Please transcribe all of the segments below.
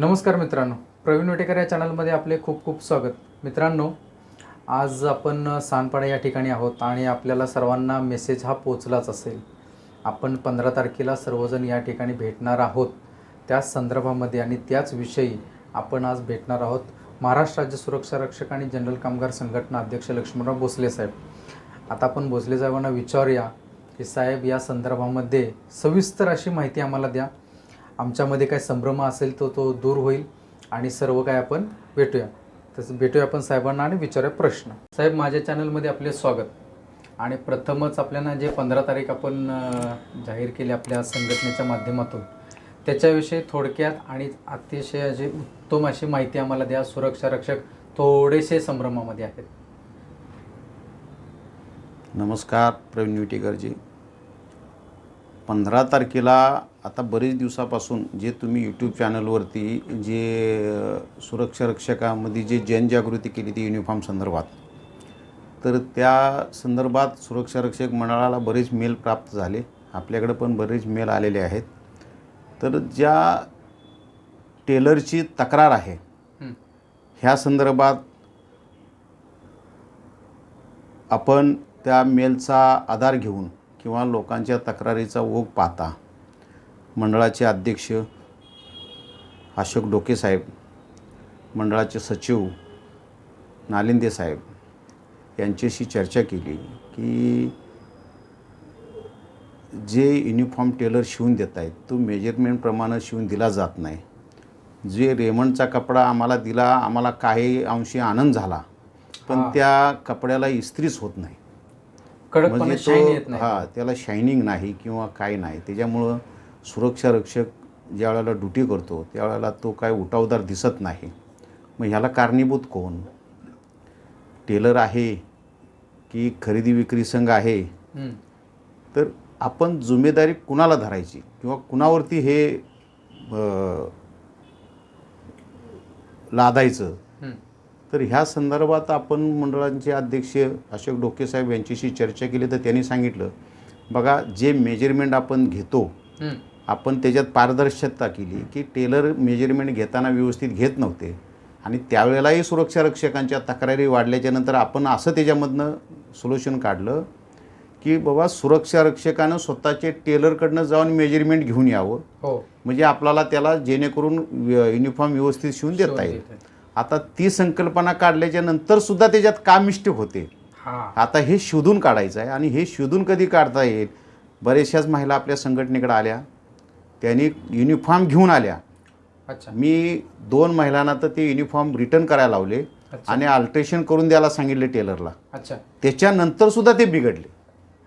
नमस्कार मित्रांनो. प्रवीण वेटेकर या चॅनलमध्ये आपले खूप खूप स्वागत. मित्रांनो आज आपण सानपाडा या ठिकाणी आहोत आणि आपल्याला सर्वांना मेसेज हा पोचलाच असेल. आपण पंधरा तारखेला सर्वजण या ठिकाणी भेटणार आहोत. त्याच संदर्भामध्ये आणि त्याच विषयी आपण आज भेटणार आहोत महाराष्ट्र राज्य सुरक्षा रक्षक आणि जनरल कामगार संघटना अध्यक्ष लक्ष्मणराव भोसले साहेब. आता आपण भोसले साहेबांना विचारूया की साहेब या संदर्भामध्ये सविस्तर अशी माहिती आम्हाला द्या. आमच्यामध्ये काय संभ्रम असेल तो तो दूर होईल आणि सर्व काय आपण भेटूया. तसं भेटूया आपण साहेबांना आणि विचारूया प्रश्न. साहेब माझ्या चॅनलमध्ये आपले स्वागत. आणि प्रथमच आपल्याला जे पंधरा तारीख आपण जाहीर केली आपल्या संघटनेच्या माध्यमातून त्याच्याविषयी थोडक्यात आणि अतिशय अशी उत्तम अशी माहिती आम्हाला द्या. सुरक्षा रक्षक थोडेसे संभ्रमामध्ये आहेत. नमस्कार प्रवीण विटेकरजी. पंधरा तारखेला आता बरेच दिवसापासून जे तुम्ही यूट्यूब चॅनलवरती जे सुरक्षा रक्षकामध्ये जे जनजागृती केली ती युनिफॉर्म संदर्भात तर त्या संदर्भात सुरक्षा रक्षक मंडळाला बरेच मेल प्राप्त झाले आपल्याकडे पण बरेच मेल आलेले आहेत तर ज्या टेलरची तक्रार आहे हं. ह्या संदर्भात आपण त्या मेलचा आधार घेऊन किंवा लोकांच्या तक्रारीचा ओघ पाहता मंडळाचे अध्यक्ष अशोक डोके साहेब मंडळाचे सचिव नालिंदे साहेब यांच्याशी चर्चा केली की जे युनिफॉर्म टेलर शिवून देत आहेत तो मेजरमेंटप्रमाणे शिवून दिला जात नाही. जे रेमंडचा कपडा आम्हाला दिला आम्हाला काही अंशी आनंद झाला पण. त्या कपड्याला इस्त्रीच होत नाही. म्हणजे तो हा त्याला शायनिंग नाही किंवा काय नाही. त्याच्यामुळं सुरक्षा रक्षक ज्या वेळेला ड्युटी करतो त्यावेळेला तो काय उठावदार दिसत नाही मग ह्याला कारणीभूत कोण टेलर आहे की खरेदी विक्री संघ आहे. तर आपण जिम्मेदारी कुणाला धरायची किंवा कुणावरती हे लादायचं. तर ह्या संदर्भात आपण मंडळांचे अध्यक्ष अशोक डोके साहेब यांच्याशी चर्चा केली तर त्यांनी सांगितलं बघा जे मेजरमेंट आपण घेतो. आपण त्याच्यात पारदर्शकता केली की टेलर मेजरमेंट घेताना व्यवस्थित घेत नव्हते. आणि त्यावेळेलाही सुरक्षा रक्षकांच्या तक्रारी वाढल्याच्या नंतर आपण असं त्याच्यामधनं सोल्युशन काढलं की बाबा सुरक्षा रक्षकानं स्वतःचे टेलरकडनं जाऊन मेजरमेंट घेऊन यावं. हो. म्हणजे आपल्याला त्याला जेणेकरून युनिफॉर्म व्यवस्थित शिवून देता येईल. आता ती संकल्पना काढल्याच्या नंतर सुद्धा त्याच्यात का मिस्टेक होते? हा. आता हे शोधून काढायचं आहे आणि हे शोधून कधी काढता येईल? बऱ्याचशाच महिला आपल्या संघटनेकडे आल्या. त्यांनी युनिफॉर्म घेऊन आल्या. अच्छा. मी दोन महिलांना तर ते युनिफॉर्म रिटर्न करायला लावले. अच्छा. आणि अल्ट्रेशन करून द्यायला सांगितले टेलरला अच्छा. त्याच्यानंतर सुद्धा ते बिघडले.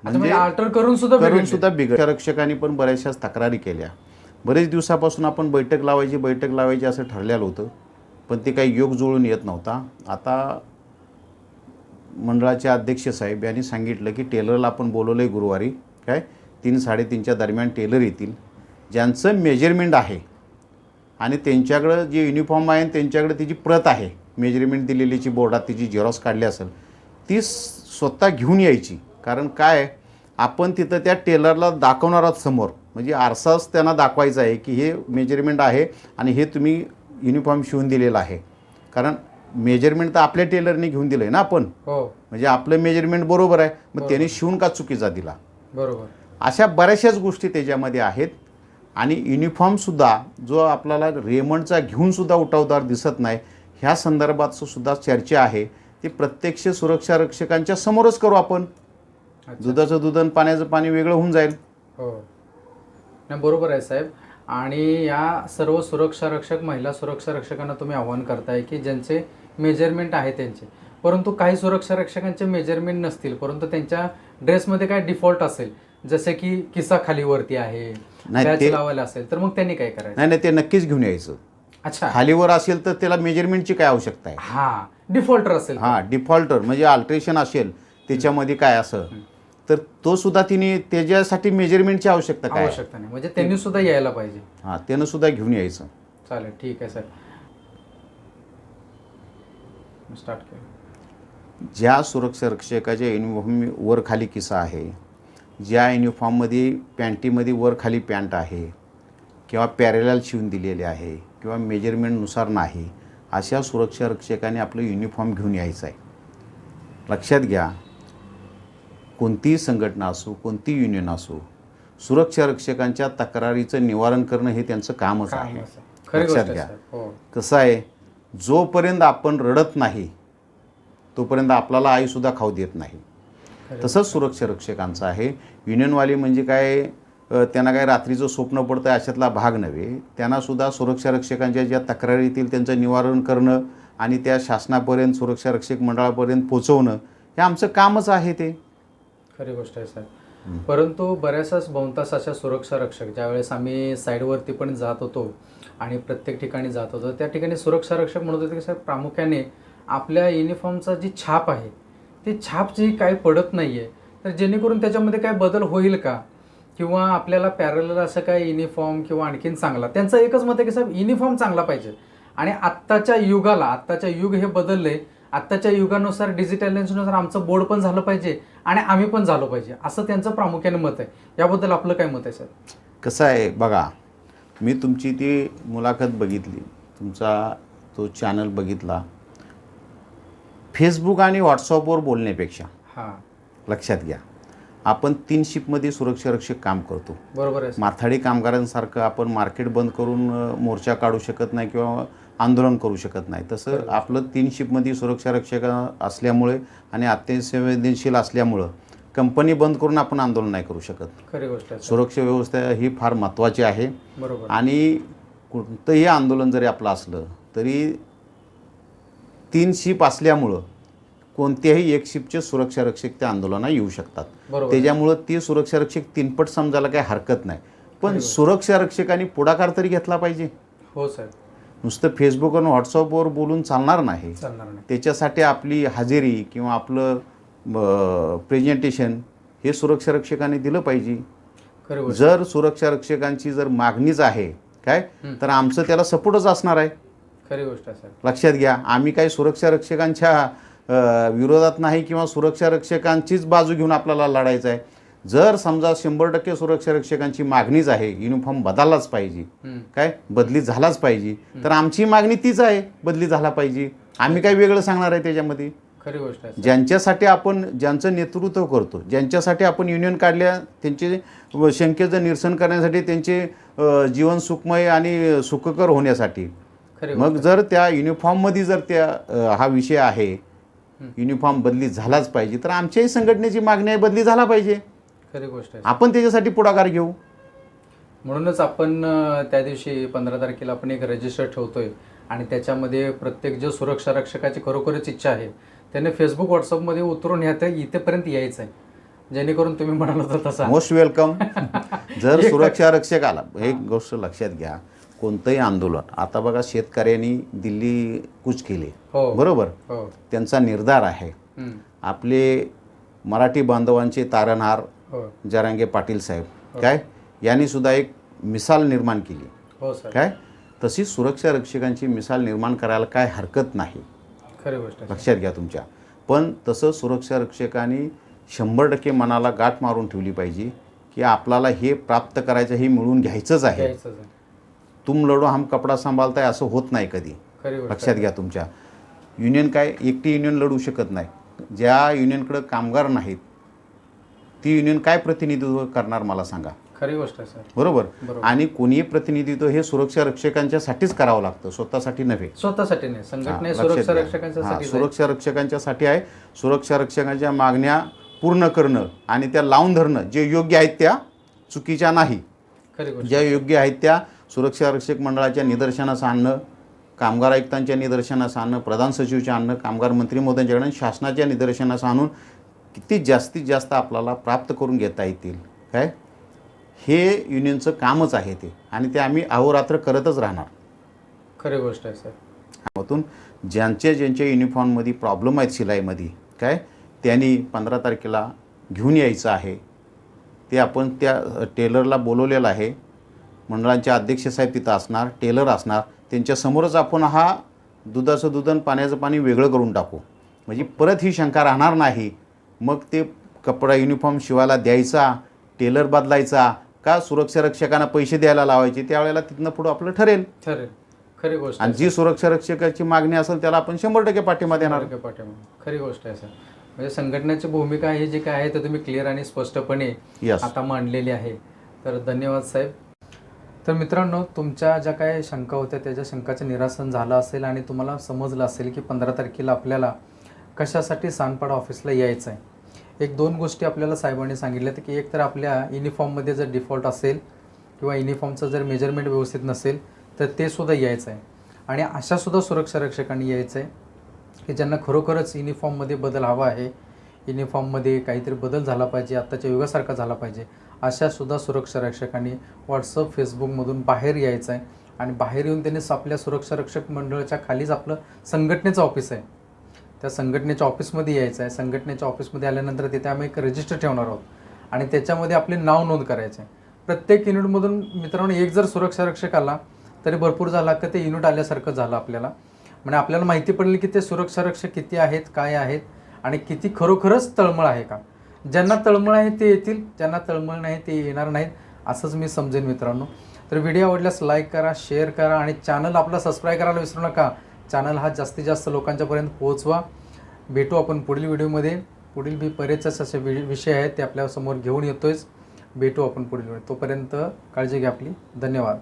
म्हणजे अल्टर करून सुद्धा करून बिघडले. सुद्धा बिघड रक्षकांनी पण बऱ्याचशाच तक्रारी केल्या. बरेच दिवसापासून आपण बैठक लावायची बैठक लावायची असं ठरलेलं होतं. पण ते काही योग जुळून येत नव्हता. आता मंडळाचे अध्यक्ष साहेब यांनी सांगितलं की टेलरला आपण बोलवलं आहे गुरुवारी. काय? तीन साडेतीनच्या दरम्यान टेलर येतील. ज्यांचं मेजरमेंट आहे आणि त्यांच्याकडं जे युनिफॉर्म आहे त्यांच्याकडे तिची प्रत आहे मेजरमेंट दिलेलीची बोर्डात तिची झेरॉक्स काढली असेल ती स्वतः घेऊन यायची. कारण काय? आपण तिथं त्या टेलरला दाखवणार आहोत समोर. म्हणजे आरसाच त्यांना दाखवायचा आहे की हे मेजरमेंट आहे आणि हे तुम्ही युनिफॉर्म शिवून दिलेलं आहे. कारण मेजरमेंट तर आपल्या टेलरने घेऊन दिलं आहे ना आपण. हो. म्हणजे आपलं मेजरमेंट बरोबर आहे. मग त्याने शिवून का चुकीचा दिला? बरोबर. अशा बऱ्याचशाच गोष्टी त्याच्यामध्ये आहेत. आणि युनिफॉर्मसुद्धा जो आपल्याला रेमंडचा घेऊनसुद्धा उठावदार दिसत नाही ह्या संदर्भात सुद्धा चर्चा आहे. ती प्रत्यक्ष सुरक्षा रक्षकांच्या समोरच करू आपण. दुधाचं दूध आणि पाण्याचं पाणी वेगळं होऊन जाईल. हो. नाही बरोबर आहे साहेब. आणि या सर्व सुरक्षा रक्षक महिला सुरक्षा रक्षकांना तुम्ही आव्हान करताय की ज्यांचे मेजरमेंट आहे त्यांचे. परंतु काही सुरक्षा रक्षकांचे मेजरमेंट नसतील परंतु त्यांच्या ड्रेसमध्ये काय डिफॉल्ट असेल जसे की किस्सा खाली वरती आहे नाही, बॅच ते- लावायला असेल तर मग त्यांनी काय करायचं? नाही नाही ते नक्कीच घेऊन यायचं. अच्छा. खालीवर असेल तर त्याला मेजरमेंटची काय आवश्यकता आहे? हा डिफॉल्टर असेल हां डिफॉल्टर म्हणजे अल्ट्रेशन असेल त्याच्यामध्ये काय असं? तर तो सुद्धा तिने त्याच्यासाठी मेजरमेंटची आवश्यकता काय आहे? आवश्यकता नाही. म्हणजे त्यांनी सुद्धा यायला पाहिजे. हां त्यानं सुद्धा घेऊन यायचं. चालेल ठीक आहे साहेब स्टार्ट केलं. ज्या सुरक्षा रक्षकाच्या युनिफॉर्म वर खाली किस्सा आहे ज्या युनिफॉर्ममध्ये पॅन्टीमध्ये वर खाली पॅन्ट आहे किंवा पॅरेलाल शिवून दिलेले आहे किंवा मेजरमेंटनुसार नाही अशा सुरक्षा रक्षकाने आपलं युनिफॉर्म घेऊन यायचं आहे. लक्षात घ्या कोणतीही संघटना असो कोणती युनियन असो सुरक्षा रक्षकांच्या तक्रारीचं निवारण करणं हे त्यांचं कामच आहे. लक्षात घ्या. हो. कसं आहे जोपर्यंत आपण रडत नाही तोपर्यंत आपल्याला आईसुद्धा खाऊ देत नाही. तसंच सुरक्षा रक्षकांचं आहे. युनियनवाले म्हणजे काय त्यांना काय रात्रीचं स्वप्न पडतं अशातला भाग नव्हे. त्यांनासुद्धा सुरक्षा रक्षकांच्या ज्या तक्रारी येतील त्यांचं निवारण करणं आणि त्या शासनापर्यंत सुरक्षा रक्षक मंडळापर्यंत पोचवणं हे आमचं कामच आहे ते. खरी गोष्ट आहे साहेब. परंतु बऱ्याचशाच बहुतांश अशा सुरक्षा रक्षक ज्यावेळेस आम्ही साईडवरती पण जात होतो आणि प्रत्येक ठिकाणी जात होतो त्या ठिकाणी सुरक्षा रक्षक म्हणत होते की साहेब प्रामुख्याने आपल्या युनिफॉर्मचा जी छाप आहे ते छाप जी काही पडत नाही आहे तर जेणेकरून त्याच्यामध्ये काय बदल होईल का? किंवा आपल्याला पॅरल असं काय युनिफॉर्म किंवा आणखीन चांगला? त्यांचं एकच मत आहे की साहेब युनिफॉर्म चांगला पाहिजे. आणि आत्ताच्या युगाला आत्ताच्या युग हे बदलले. आत्ताच्या युगानुसार डिजिटलायझेशनुसार आमचं बोर्ड पण झालं पाहिजे आणि आम्ही पण झालो पाहिजे. असं त्यांचं प्रामुख्याने मत आहे. याबद्दल आपलं काय मत आहे सर कसं आहे बघा मी तुमची ती मुलाखत बघितली. तुमचा तो चॅनल बघितला. फेसबुक आणि व्हॉट्सअपवर बोलण्यापेक्षा हां. लक्षात घ्या. आपण तीन शिपमध्ये सुरक्षा रक्षक काम करतो. बरोबर आहे. माथाडी कामगारांसारखं आपण मार्केट बंद करून मोर्चा काढू शकत नाही किंवा आंदोलन करू शकत नाही. तसं. आपलं तीन शिपमध्ये सुरक्षा रक्षक असल्यामुळे आणि अत्यंत संवेदनशील असल्यामुळं कंपनी बंद करून आपण आंदोलन नाही करू शकत. खरी गोष्ट. सुरक्षा व्यवस्था ही फार महत्त्वाची आहे. बरोबर. आणि कोणतंही आंदोलन जरी आपलं असलं तरी तीन शिप असल्यामुळं कोणत्याही एक शिपचे सुरक्षा रक्षक त्या आंदोलनात येऊ शकतात. त्याच्यामुळं ती सुरक्षा रक्षक तीनपट समजायला काही हरकत नाही. पण. सुरक्षा रक्षकांनी पुढाकार तरी घेतला पाहिजे. हो साहेब. नुसतं फेसबुक आणि व्हॉट्सअपवर बोलून चालणार नाही. त्याच्यासाठी आपली हजेरी किंवा आपलं प्रेझेंटेशन हे सुरक्षा रक्षकांनी दिलं पाहिजे. जर सुरक्षा रक्षकांची जर मागणीच आहे काय. तर आमचं त्याला सपोर्टच असणार आहे. खरी गोष्ट लक्षात घ्या आम्ही काही सुरक्षा रक्षकांच्या विरोधात नाही किंवा सुरक्षा रक्षकांचीच बाजू घेऊन आपल्याला लढायचं आहे. जर समजा शंभर टक्के सुरक्षा रक्षकांची मागणीच आहे युनिफॉर्म बदललाच पाहिजे. काय? बदली झालाच पाहिजे. तर आमची मागणी तीच आहे बदली झाला पाहिजे. आम्ही काय वेगळं सांगणार आहे त्याच्यामध्ये? खरी गोष्ट आहे. ज्यांच्यासाठी आपण ज्यांचं नेतृत्व करतो ज्यांच्यासाठी आपण युनियन काढल्या त्यांचे शंकेचं निरसन करण्यासाठी त्यांचे जीवन सुखमय आणि सुखकर होण्यासाठी मग जर त्या युनिफॉर्ममध्ये जर त्या हा विषय आहे. युनिफॉर्म बदली झालाच पाहिजे तर आमच्याही संघटनेची मागणी आहे बदली झाला पाहिजे. खरी गोष्ट आहे. आपण त्याच्यासाठी पुढाकार घेऊ. म्हणूनच आपण त्या दिवशी पंधरा तारखेला आपण एक रजिस्टर ठेवतोय आणि त्याच्यामध्ये प्रत्येक जो सुरक्षा रक्षकाची खरोखरच इच्छा आहे त्याने फेसबुक व्हॉट्सअपमध्ये उतरून ह्या इथेपर्यंत यायचं आहे जेणेकरून तुम्ही म्हणाल होता तसा. मोस्ट वेलकम जर सुरक्षा रक्षक आला एक गोष्ट लक्षात घ्या. कोणतंही आंदोलन. आता बघा शेतकऱ्यांनी दिल्ली कूच केली. हो. बरोबर? हो. त्यांचा निर्धार आहे. हम्म. आपले मराठी बांधवांचे तारणहार हो. जरांगे पाटील साहेब. काय? यांनी सुद्धा एक मिसाल निर्माण केली. हो सर. काय? तशी सुरक्षा रक्षकांची मिसाल निर्माण करायला काय हरकत नाही. खरी गोष्ट आहे लक्षात घ्या तुमच्या. पण तसं सुरक्षा रक्षकांनी शंभर टक्के मनाला गाठ मारून ठेवली पाहिजे की आपल्याला हे प्राप्त करायचं हे घ्यायचंच आहे. घ्यायचंच आहे. तुम लढो हम कपडा सांभाळताय असं होत नाही कधी. लक्षात घ्या तुमच्या. युनियन काय एकटी युनियन लढू शकत नाही. ज्या युनियनकडं कामगार नाहीत ती युनियन काय प्रतिनिधित्व करणार मला सांगा. खरी गोष्ट आहे सर. बरोबर. आणि कोणीही प्रतिनिधित्व हे सुरक्षा रक्षकांच्यासाठीच करावं लागतं स्वतःसाठी नव्हे. स्वतःसाठी नाही संघटना सुरक्षा हा, सुरक्षा रक्षकांच्यासाठी आहे. सुरक्षा रक्षकांच्या मागण्या पूर्ण करणं आणि त्या लावून धरणं जे योग्य आहेत त्या चुकीच्या नाही. ज्या योग्य आहेत त्या सुरक्षा रक्षक मंडळाच्या निदर्शनास आणणं कामगार आयुक्तांच्या निदर्शनास आणणं प्रधान सचिवच्या आणणं कामगार मंत्री महोदयांच्याकडे शासनाच्या निदर्शनास आणून किती जास्तीत जास्त आपल्याला प्राप्त करून घेता येतील? काय? हे युनियनचं कामच आहे ते. आणि ते आम्ही अहोरात्र करतच राहणार. खरी गोष्ट आहे सर. त्यामधून ज्यांचे ज्यांच्या युनिफॉर्ममध्ये प्रॉब्लेम आहेत शिलाईमध्ये काय? त्यांनी पंधरा तारखेला घेऊन यायचं आहे. ते आपण त्या टेलरला बोलवलेलं आहे. मंडळांचे अध्यक्ष साहेब तिथं असणार टेलर असणार त्यांच्यासमोरच आपण हा दुधाचं दूध आणि पाण्याचं पाणी वेगळं करून टाकू. म्हणजे परत ही शंका राहणार नाही. मग ते कपडा युनिफॉर्म शिवायला द्यायचा टेलर बदलायचा का सुरक्षा रक्षकांना पैसे द्यायला लावायचे त्यावेळेला तिथनं पुढं आपलं ठरेल. ठरेल. खरी गोष्ट आणि जी सुरक्षा रक्षकाची मागणी असेल त्याला आपण शंभर टक्के पाठिंबा देणार. पाठिंबा. खरी गोष्ट आहे सर. म्हणजे संघटनेची भूमिका हे जे काय आहे ते तुम्ही क्लिअर आणि स्पष्टपणे आता मांडलेली आहे. तर धन्यवाद साहेब. तर मित्रांनो तुमच्या ज्या काय शंका होत्या त्याच्या शंकाचं निरासन झालं असेल आणि तुम्हाला समजलं असेल की पंधरा तारखेला आपल्याला कशासाठी सानपाडा ऑफिसला यायचं आहे एक दोन गोष्टी आपल्याला साहेबांनी सांगितल्या की एक तर आपल्या युनिफॉर्ममध्ये जर डिफॉल्ट असेल किंवा युनिफॉर्मचं जर मेजरमेंट व्यवस्थित नसेल तर ते सुद्धा यायचं आहे आणि अशासुद्धा सुरक्षा रक्षकांनी यायचं आहे की ज्यांना खरोखरच युनिफॉर्ममध्ये बदल हवा आहे. युनिफॉर्ममध्ये काहीतरी बदल झाला पाहिजे आत्ताच्या युगासारखा झाला पाहिजे. अशासुद्धा सुरक्षा रक्षकांनी व्हॉट्सअप फेसबुकमधून बाहेर यायचं आहे आणि बाहेर येऊन त्यांनी आपल्या सुरक्षा रक्षक मंडळाच्या खालीच आपलं संघटनेचं ऑफिस आहे. त्या संघटनेच्या ऑफिसमध्ये यायचं आहे संघटनेच्या ऑफिसमध्ये आल्यानंतर तिथे आम्ही एक रजिस्टर ठेवणार आहोत. आणि त्याच्यामध्ये आपले नाव नोंद करायचे आहे प्रत्येक युनिटमधून मित्रांनो एक जर सुरक्षा रक्षक आला तरी भरपूर झाला. का ते युनिट आल्यासारखं झालं आपल्याला. म्हणजे आपल्याला माहिती पडली की ते सुरक्षा रक्षक किती आहेत काय आहेत आणि किती खरोखरच तळमळ आहे का? ज्यांना तळमळ आहे ते येतील ज्यांना तळमळ नाही ते येणार नाहीत असंच मी समजेन मित्रांनो. तर व्हिडिओ आवडल्यास लाईक करा शेअर करा आणि चॅनल आपला सबस्क्राईब करायला विसरू नका. चॅनल हा जास्तीत जास्त लोकांच्यापर्यंत पोहोचवा. भेटू आपण पुढील व्हिडिओमध्ये. पुढील बी बरेचसे असे वि विषय आहेत ते आपल्यासमोर घेऊन येतोयच. भेटू आपण पुढील वेळ. तोपर्यंत काळजी घ्या आपली. धन्यवाद.